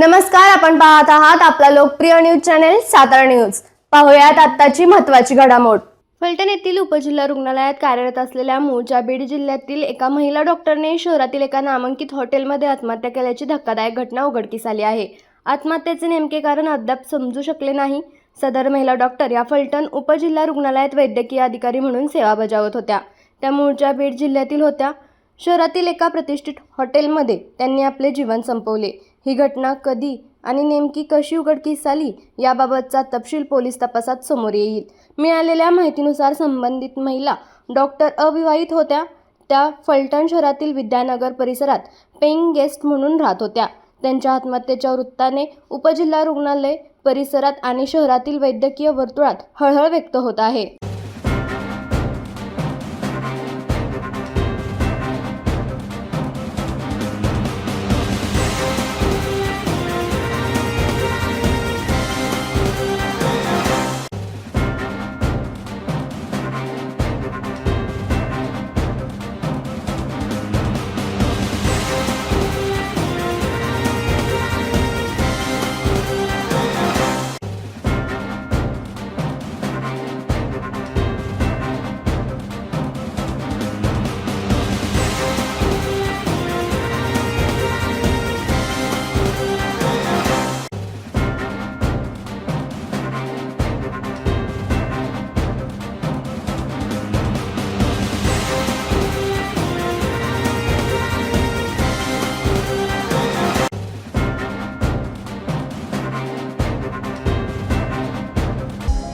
नमस्कार आपण पाहत आहात आपला लोकप्रिय न्यूज चॅनेल सातारा न्यूज. पाहूयात आत्ताची महत्वाची घडामोड. फलटण येथील उपजिल्हा रुग्णालयात कार्यरत असलेल्या मूळच्या बीड जिल्ह्यातील एका महिला डॉक्टरने शहरातील एका नामांकित हॉटेलमध्ये आत्महत्या केल्याची धक्कादायक घटना उघडकीस आली आहे. आत्महत्येचे नेमके कारण अद्याप समजू शकले नाही. सदर महिला डॉक्टर या फलटण उपजिल्हा रुग्णालयात वैद्यकीय अधिकारी म्हणून सेवा बजावत होत्या. त्या मूळच्या बीड जिल्ह्यातील होत्या. शहरातील एका प्रतिष्ठित हॉटेलमध्ये त्यांनी आपले जीवन संपवले. ही घटना कधी आणि नेमकी कशी उघडकीस आली याबाबतचा तपशील पोलीस तपासात समोर येईल. मिळालेल्या माहितीनुसार संबंधित महिला डॉक्टर अविवाहित होत्या. त्या फलटण शहरातील विद्यानगर परिसरात पेईंग गेस्ट म्हणून राहत होत्या. त्यांच्या आत्महत्येच्या वृत्ताने उपजिल्हा रुग्णालय परिसरात आणि शहरातील वैद्यकीय वर्तुळात हळहळ व्यक्त होत आहे.